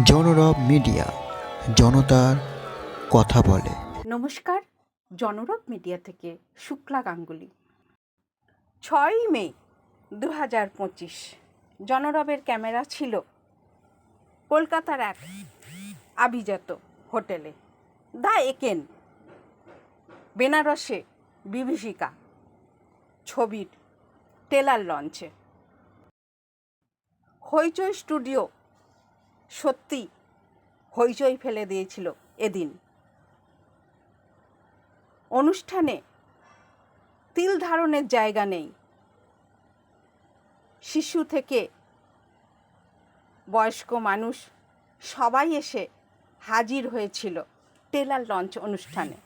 জনরব media, জনতার কথা বলে। নমস্কার, জনরব মিডিয়া থেকে শুক্লা গাঙ্গুলি। ছয়ই মে দু হাজার পঁচিশ, জনরবের ক্যামেরা ছিল কলকাতার এক আভিজাত হোটেলে। দা একেন, বেনারসে বিভীষিকা ছবির টেলার লঞ্চে। হইচই স্টুডিও সত্যি হইচই ফেলে দিয়েছিল এদিন। অনুষ্ঠানে তিল ধারণের জায়গা নেই। শিশু থেকে বয়স্ক মানুষ সবাই এসে হাজির হয়েছিল টেলার লঞ্চ অনুষ্ঠানে।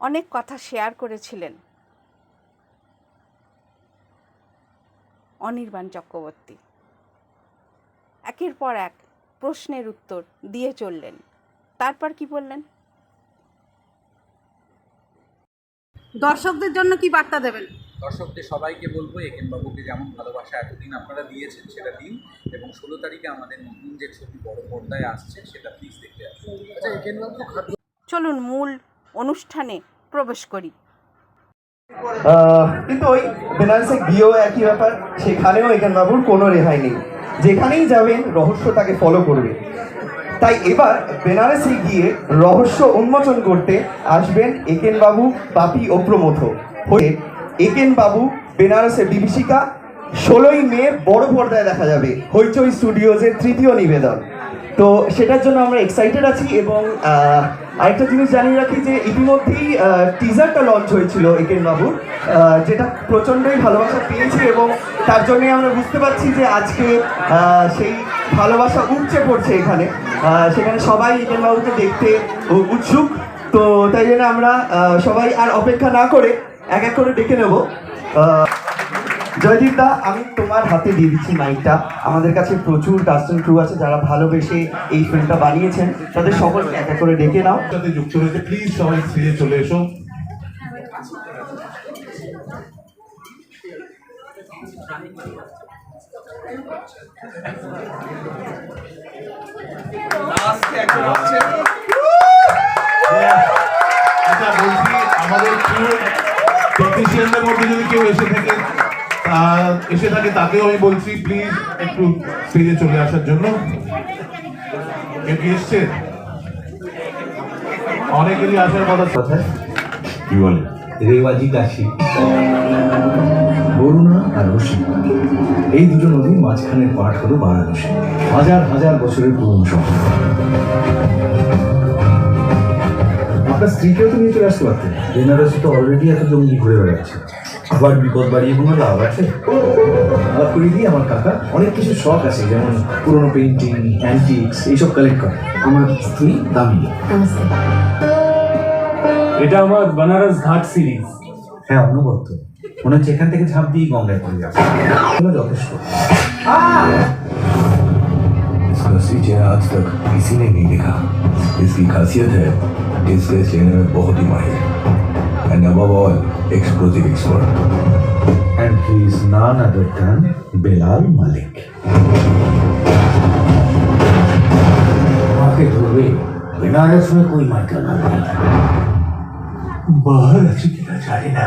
অনেক কথা শেয়ার করেছিলেন। অনির্বাণ চক্রবর্তী। একের পর এক প্রশ্নের উত্তর দিয়ে চললেন। তারপর কি বললেন? দর্শকদের জন্য কি বার্তা দেবেন? দর্শকদের সবাইকে বলব একেন বাবুকে যেমন ভালোবাসা এতদিন আপনারা দিয়েছেন সেটা দিন এবং ষোলো তারিখে আমাদের নতুন যে ছবি বড় পর্দায় আসছে সেটা প্লিজ দেখে আসুন। আচ্ছা একেন চলুন মূল অনুষ্ঠানে প্রবেশ করি। কিন্তু ওই বেনারসে গিয়েও একই ব্যাপার, সেখানেও এখান বাবুর কোনো রেহাই নেই। যেখানেই যাবেন, রহস্য তাকে ফলো করবে। তাই এবার বেনারসে গিয়ে রহস্য উন্মোচন করতে আসবেন একেন বাবু বাপি ও প্রমথ হয়ে একেন বাবু বেনারসে বিভীষিকা, ষোলোই মে বড় পর্দায় দেখা যাবে। হইচই স্টুডিওজের তৃতীয় নিবেদন। তো সেটার জন্য আমরা এক্সাইটেড আছি এবং আরেকটা জিনিস জানিয়ে রাখি যে ইতিমধ্যেই টিজারটা লঞ্চ হয়েছিল একেন বাবুর যেটা প্রচণ্ডই ভালোবাসা পেয়েছে এবং তার জন্যই আমরা বুঝতে পারছি যে আজকে সেই ভালোবাসা উপচে পড়ছে এখানে। সেখানে সবাই একেন বাবুকে দেখতে উৎসুক। তো তাই জন্য আমরা সবাই আর অপেক্ষা না করে এক এক করে ডেকে নেব। জয়দীপ দা আমি তোমার হাতে দিয়ে দিচ্ছি মাইকটা আমাদের কাছে প্রচুর কাস্টম ক্রু আছে যারা ভালোবেসে এই ফিল্মটা বানিয়েছেন। তাদের সকলকে এক এক করে ডেকে নাও। সাথে যুক্ত রয়েছে প্লিজ সবাই স্টেজে চলে এসো। আচ্ছা আমাদের টেকনিশিয়ানদের মধ্যে যদি কেউ এসে থাকে এসে থাকে তাকেও আমি বলছি প্লিজ একটু স্টেজে চলে আসার জন্য। কেউ কি এসছে? অনেকেরই আসার কথা কথায় কি বলে? রেওয়াজি কাশি। বরুণা আর রশি এই দুটো নদীর মাঝখানের পাঠ হলো বারাণসী। হাজার হাজার বছরের পুরনো শহর। আপনার স্ত্রীকেও তো নিয়ে চলে আসতে পারতেন। বেনারসি তো অলরেডি এত জঙ্গি ঘুরে বেড়াচ্ছে। আবার বিপদ বাড়িয়ে কোনো লাভ আছে আলাপ করে দিয়ে আমার কাকা অনেক কিছু শখ আছে যেমন পুরনো পেন্টিং অ্যান্টিক্স এইসব কালেক্ট করে আমার স্ত্রী দামি এটা আমার বানারস ঘাট সিরিজ হ্যাঁ অনুগত মনে হচ্ছে এখান থেকে ঝাঁপ দিয়ে গঙ্গায় পড়ে যাবে এগুলো যথেষ্ট इसका सीजे आज तक किसी ने नहीं देखा इसकी खासियत है कि इसके लेने में बहुत ही माहिर and above all explosive expert and he is none other than Belal Malik आके धोबे बनारस में कोई माइकल नहीं बाहर আছে কিনা জানি না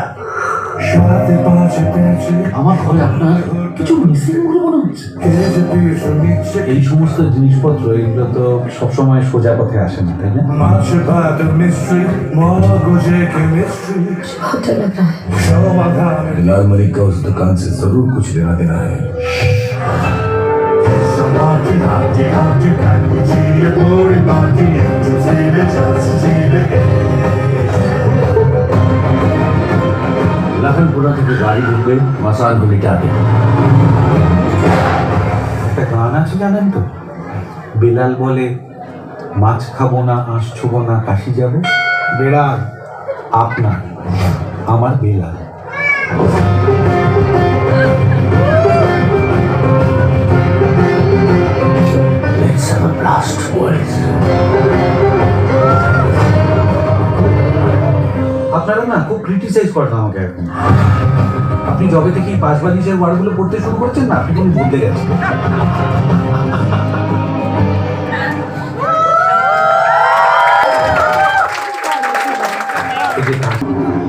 আমার ঘরে আপনার কিছু মিসিং বলে মনে হচ্ছে এই সমস্ত জিনিসপত্র এগুলো তো সবসময় সোজা পথে আসে না তাই না लाल मलिक का उस दुकान से जरूर कुछ लेना देना है লাখনপুরা থেকে গাড়ি ঢুকবে মাসানগুলিতে আগে একটা গান আছে জানেন তো? বেলাল বলে মাছ খাব না আঁশ ছুবো না কাশি যাব? বেড়াল আপনার আমার Belal. Let's have a blast, boys. আপনারা না খুব ক্রিটিসাইজ করেন আমাকে এখন আপনি যবে থেকে এই পাঁচ বালিশের ওয়ার্ডগুলো পড়তে শুরু করছেন না আপনি কোনো বদলে গেছেন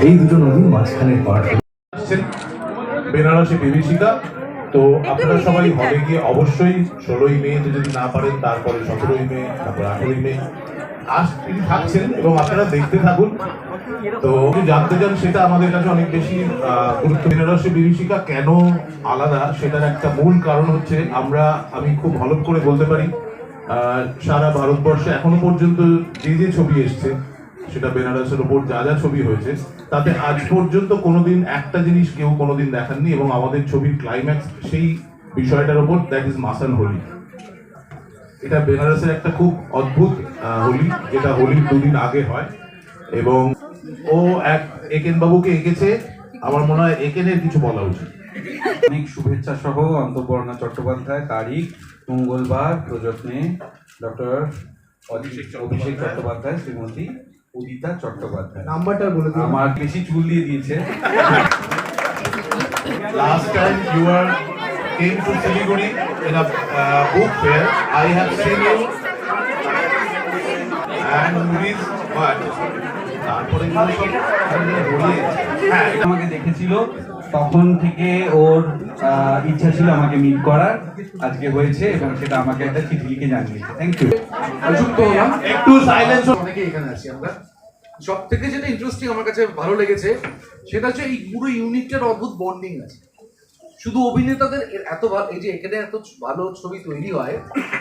এই দুটো নদীর মাঝখানের পাড়। আসছেন বেনারসি বিভীষিকা তো আপনারা সবাই হলে গিয়ে অবশ্যই ষোলোই মে যদি না পারেন তারপরে সতেরোই মে তারপরে আঠেরোই মে। আস থাকছেন এবং আপনারা দেখতে থাকুন। তো জানতে চান সেটা আমাদের কাছে অনেক বেশি গুরুত্ব। বেনারসি বিভীষিকা কেন আলাদা? সেটার একটা মূল কারণ হচ্ছে আমরা, আমি খুব হলপ করে বলতে পারি সারা ভারতবর্ষে এখনও পর্যন্ত যে যে ছবি এসছে, সেটা বেনারসের উপর যা যা ছবি হয়েছে, তাতে আজ পর্যন্ত কোনোদিন একটা জিনিস কেউ কোনোদিন দেখাননি এবং আমাদের ছবির ক্লাইম্যাক্স সেই বিষয়টার উপর দ্যাট ইজ মাসান হোলি। এটা বেনারসের একটা খুব অদ্ভুত হোলি যেটা হোলির দুদিন আগে হয়। এবং ও এক একেন বাবুকে এঁকেছে। আমার মনে হয় একেনের কিছু বলা উচিত। অনেক শুভেচ্ছা সহ অন্তপর্ণা চট্টোপাধ্যায় তারিখ মঙ্গলবার প্রযত্নে ডক্টর অভিষেক অভিষেক চট্টোপাধ্যায়। শ্রীমতী উদিতা চট্টোপাধ্যায়। নাম্বারটা বলে আমার বেশি চুল দিয়ে দিয়েছে। Last time you were came to Siliguri in a uh, book fair, I have seen you movies, but তারপরে হ্যাঁ আমাকে দেখেছিল। তখন থেকে ওর ইচ্ছা ছিল আমাকে মিট করার। আজকে হয়েছে এবং সেটা আমাকে একটা চিঠি লিখে জানিয়েছে। থ্যাংক ইউ একটু সাইলেন্স অনেকে এখানে আছি আমরা। সব থেকে যেটা ইন্টারেস্টিং আমার কাছে ভালো লেগেছে সেটা হচ্ছে এই পুরো ইউনিটটার অদ্ভুত বন্ডিং আছে। শুধু অভিনেতাদের এত ভালো এই যে এখানে এত ভালো ছবি তৈরি হয়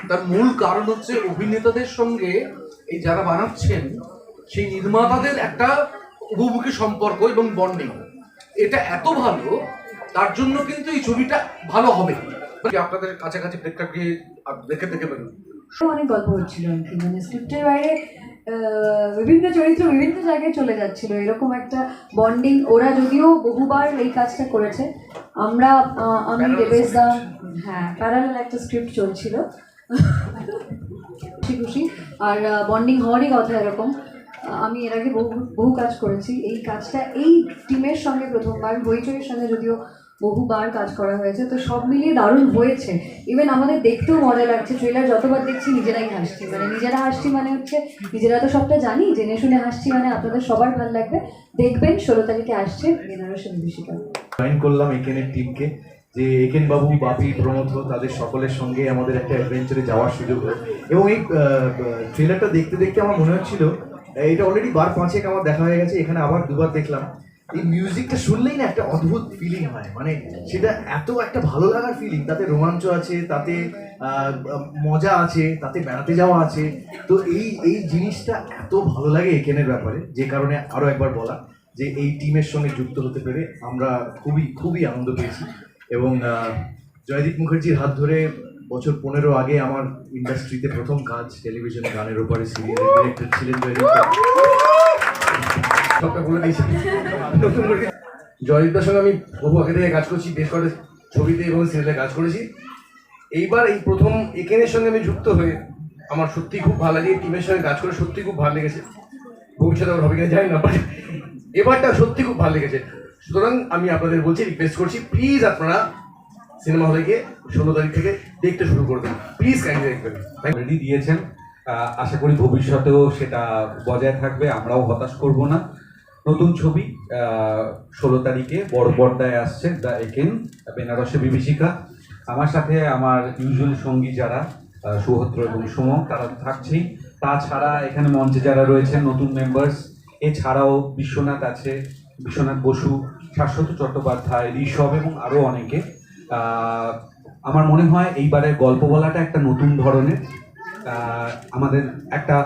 তার মূল কারণ হচ্ছে অভিনেতাদের সঙ্গে এই যারা বানাচ্ছেন সেই নির্মাতাদের একটা উপমুখী সম্পর্ক এবং বন্ডিং এটা এত ভালো তার জন্য কিন্তু এই ছবিটা ভালো হবে। আপনাদের কাছাকাছি প্রেক্ষাগৃহে দেখে দেখে বেরোন। অনেক গল্প হচ্ছিল মানে স্ক্রিপ্টের বাইরে বিভিন্ন চরিত্র বিভিন্ন জায়গায় চলে যাচ্ছিল। এরকম একটা বন্ডিং ওরা যদিও বহুবার এই কাজটা করেছে। আমরা আমি দেবেশ দা হ্যাঁ প্যারালাল একটা স্ক্রিপ্ট চলছিল। খুশি খুশি। আর বন্ডিং হওয়ারই কথা এরকম। আমি এর আগে বহু বহু কাজ করেছি। এই কাজটা, এই টিমের সঙ্গে প্রথমবার, হইচইয়ের সঙ্গে যদিও বহুবার কাজ করা হয়েছে, তো সব মিলিয়ে দারুণ হয়েছে। ইভেন আমাদের দেখতেও মজা লাগছে ট্রেলার যতবার দেখছি নিজেরাই হাসছি। মানে নিজেরা হাসছি মানে হচ্ছে, নিজেরা তো সবটা জানি, জেনে শুনে হাসছি মানে আপনাদের সবার ভালো লাগবে। দেখবেন, ষোলো তারিখে আসছে বেনারসের বিভীষিকা জয়েন করলাম একেনের টিমকে যে একেন বাবু, বাপি প্রমথ তাদের সকলের সঙ্গে আমাদের একটা অ্যাডভেঞ্চারে যাওয়ার সুযোগ হলো। এবং এই ট্রেলারটা দেখতে দেখতে আমার মনে হচ্ছিল, এটা অলরেডি বার পাঁচেক আমার দেখা হয়ে গেছে, এখানে আবার দুবার দেখলাম। এই মিউজিকটা শুনলেই না একটা অদ্ভুত ফিলিং হয় মানে সেটা এত একটা ভালো লাগার ফিলিং তাতে রোমাঞ্চ আছে, তাতে মজা আছে, তাতে বেড়াতে যাওয়া আছে। তো এই এই জিনিসটা এত ভালো লাগে একেনের ব্যাপারে, যে কারণে আরও একবার বলা যে এই টিমের সঙ্গে যুক্ত হতে পেরে আমরা খুবই খুবই আনন্দ পেয়েছি। এবং জয়দীপ মুখার্জির হাত ধরে বছর পনেরো আগে আমার ইন্ডাস্ট্রিতে প্রথম কাজ টেলিভিশনে গানের ওপরে ডিরেক্টর ছিলেন জয়দীপদার সঙ্গে আমি বহু আগে থেকে কাজ করছি, বেশ কটা ছবিতে এবং সিরিয়ালে কাজ করেছি। এইবার এই প্রথম একেনের সঙ্গে আমি যুক্ত হয়ে আমার সত্যি খুব ভালো লাগে টিমের সঙ্গে কাজ করে সত্যি খুব ভালো লেগেছে। ভবিষ্যতে আমার হবে কিনা জানি না এবারটা সত্যি খুব ভালো লেগেছে। সুতরাং আমি আপনাদের বলছি রিকোয়েস্ট করছি প্লিজ আপনারা সিনেমা হলে গিয়ে ষোলো তারিখ থেকে দেখতে শুরু করবেন প্লিজ কাইন্ডলি দেখবেন অলরেডি দিয়েছেন। আশা করি ভবিষ্যতেও সেটা বজায় থাকবে আমরাও হতাশ করব না। নতুন ছবি ষোলো তারিখে বড় পর্দায় আসছে দ্য একেন বেনারসে বিভীষিকা। আমার সাথে আমার ইউজুয়াল সঙ্গী যারা আহ, সুহদ্র এবং সুম তারা থাকছেই। তাছাড়া এখানে মঞ্চে যারা রয়েছেন নতুন মেম্বার্স এছাড়াও বিশ্বনাথ আছে বিশ্বনাথ বসু, শাশ্বত চট্টোপাধ্যায়, ঋষভ এবং আরও অনেকে। আমার মনে হয় এইবারের গল্প বলাটা একটা নতুন ধরনের। আমাদের একটা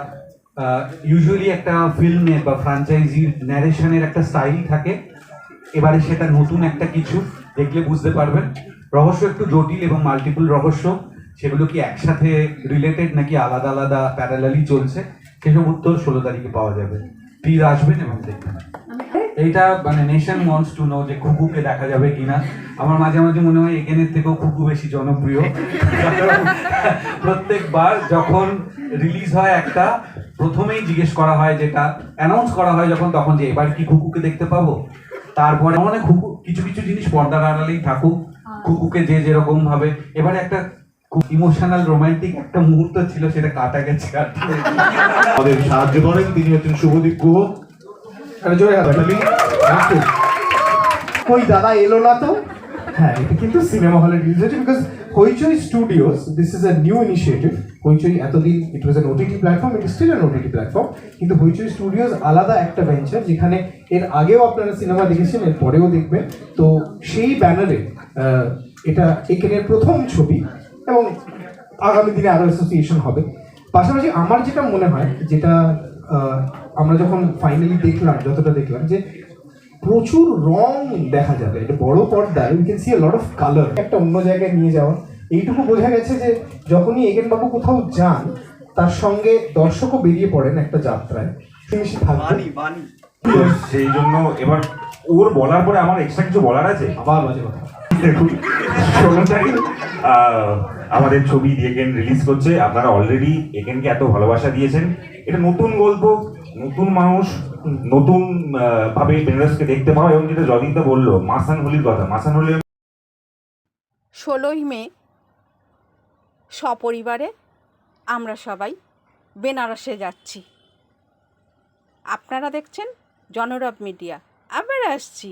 ইউজুয়ালি একটা ফিল্মে বা ফ্র্যাঞ্চাইজির ন্যারেশনের একটা স্টাইল থাকে। এবারে সেটা নতুন একটা কিছু, দেখলে বুঝতে পারবেন। রহস্য একটু জটিল এবং মাল্টিপল রহস্য, সেগুলো কি একসাথে রিলেটেড নাকি আলাদা আলাদা প্যারালালি চলছে? সেসব উত্তর ষোলো তারিখে পাওয়া যাবে। প্লিজ আসবেন এবং দেখবেন। এইটা মানে নেশন ওয়ান্টস টু নো যে খুকুকে দেখা যাবে কিনা। আমার মাঝে মাঝে মনে হয় এখানের থেকেও খুকু বেশি জনপ্রিয়। প্রত্যেকবার যখন রিলিজ হয় একটা প্রথমেই জিজ্ঞেস করা হয় যেটা অ্যানাউন্স করা হয় যখন তখন যে এবার কি খুকুকে দেখতে পাবো? তারপরে মানে খুকু কিছু কিছু জিনিস পর্দার আড়ালেই থাকুক খুকুকে যে যেরকম ভাবে এবারে একটা খুব ইমোশনাল রোমান্টিক একটা মুহূর্ত ছিল সেটা কাটা গেছে আমাদের সাহায্য করেন তিনি হচ্ছেন শুভদীপ গুহ। কই দাদা, এলো না তো? হ্যাঁ এটা কিন্তু সিনেমা হলে রিলিজ হয়েছে because Hoichoi studios this is a new initiative Hoichoi এতদিন it was an OTT platform it still an OTT platform কিন্তু হইচই স্টুডিওস আলাদা একটা ভেঞ্চার যেখানে এর আগেও আপনারা সিনেমা দেখেছেন, এর পরেও দেখবেন। তো সেই ব্যানারে এটা এখানের প্রথম ছবি এবং আগামী দিনে আরও অ্যাসোসিয়েশন হবে। পাশাপাশি আমার যেটা মনে হয়, যেটা আমরা যখন ফাইনালি দেখলাম যতটা দেখলাম যে প্রচুর রং দেখা যাবে। এটা বড় পর্দায় we can see a lot of colour একটা অন্য জায়গায় নিয়ে যাওয়া। এইটুকু বোঝা গেছে যে যখনই এগেন বাবু কোথাও যান তার সঙ্গে দর্শকও বেরিয়ে পড়েন একটা যাত্রায়। সেই জন্য এবার ওর বলার পরে আমার এক্সট্রা কিছু বলার আছে? আবার বাজে কথা। দেখুন ষোলো তারিখ আমাদের ছবি একেন রিলিজ করছে। আপনারা অলরেডি একেনকে এত ভালোবাসা দিয়েছেন। এটা নতুন গল্প নতুন মানুষ, নতুন ভাবে বেনারসকে দেখতে পাওয়া এবং যেটা যদিনটা বলল মাসান হলির কথা। মাসান হলি ষোলোই মে, সপরিবারে আমরা সবাই বেনারসে যাচ্ছি। আপনারা দেখছেন জনরব মিডিয়া। আবার আসছি।